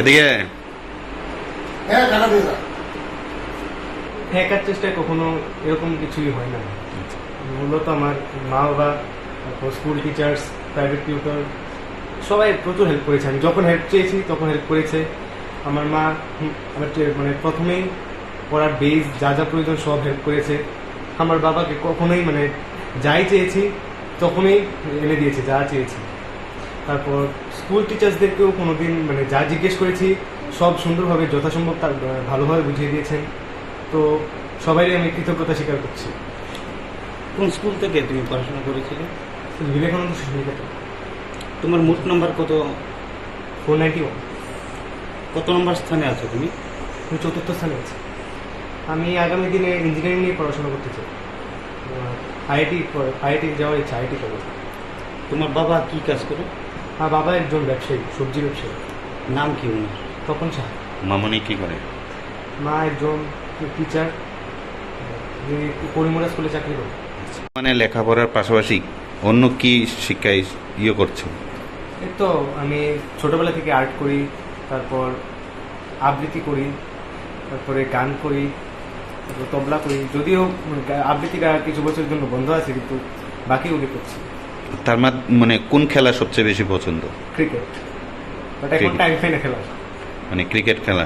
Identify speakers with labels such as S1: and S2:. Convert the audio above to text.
S1: এদিকে।
S2: হ্যাঁ দাও
S3: ঠেকার চেষ্টায় কখনো এরকম কিছুই হয় না। মূলত আমার মা বাবা তারপর স্কুল টিচার্স প্রাইভেট টিউটর সবাই প্রচুর হেল্প করেছে। আমি যখন হেল্প চেয়েছি তখন হেল্প করেছে। আমার মা আমার মানে প্রথমেই পড়ার বেস যা যা প্রয়োজন সব হেল্প করেছে। আমার বাবাকে কখনোই মানে যাই চেয়েছি তখনই এনে দিয়েছে যা চেয়েছি। তারপর স্কুল টিচার্সদেরকেও কোনোদিন মানে যা জিজ্ঞেস করেছি সব সুন্দরভাবে যথাসম্ভব তার ভালোভাবে বুঝিয়ে দিয়েছেন। তো সবাই আমি কৃতজ্ঞতা স্বীকার করছি।
S4: কোন স্কুল থেকে তুমি পড়াশোনা করেছিলে?
S3: বিবেকানন্দ শিশু নিকেতন
S4: তোমার মোট নাম্বার কত?
S3: ফোর নাইনটি ওয়ান
S4: কত নম্বর স্থানে আছো তুমি?
S3: তুমি চতুর্থ স্থানে আছি। আমি আগামী দিনে ইঞ্জিনিয়ারিং নিয়ে পড়াশোনা করতে চাই। আইআইটি আইআইটি যাওয়ার ইচ্ছা আইআইটি কলেজ
S4: তোমার বাবা কি কাজ করে?
S3: আর বাবা একজন ব্যবসায়ী সবজি ব্যবসায়ী।
S4: নাম কি ওনার?
S3: তখন সাহা।
S1: মামনি কি করে?
S3: মা একজন টিচার যিনি করিমুরা স্কুলে চাকরি করে
S1: মানে লেখাপড়ার পাশাপাশি অন্য কি শিক্ষায় ইয়ে করছ
S3: এই তো আমি ছোটবেলা থেকে আর্ট করি তারপর আবৃত্তি করি তারপরে গান করি তারপর তবলা করি। যদিও আবৃত্তিটা কিছু বছরের জন্য বন্ধ আছে কিন্তু বাকিগুলি করছি।
S1: তার মানে কোন খেলা সবচেয়ে বেশি পছন্দ?
S3: ক্রিকেট।
S1: মানে ক্রিকেট খেলা।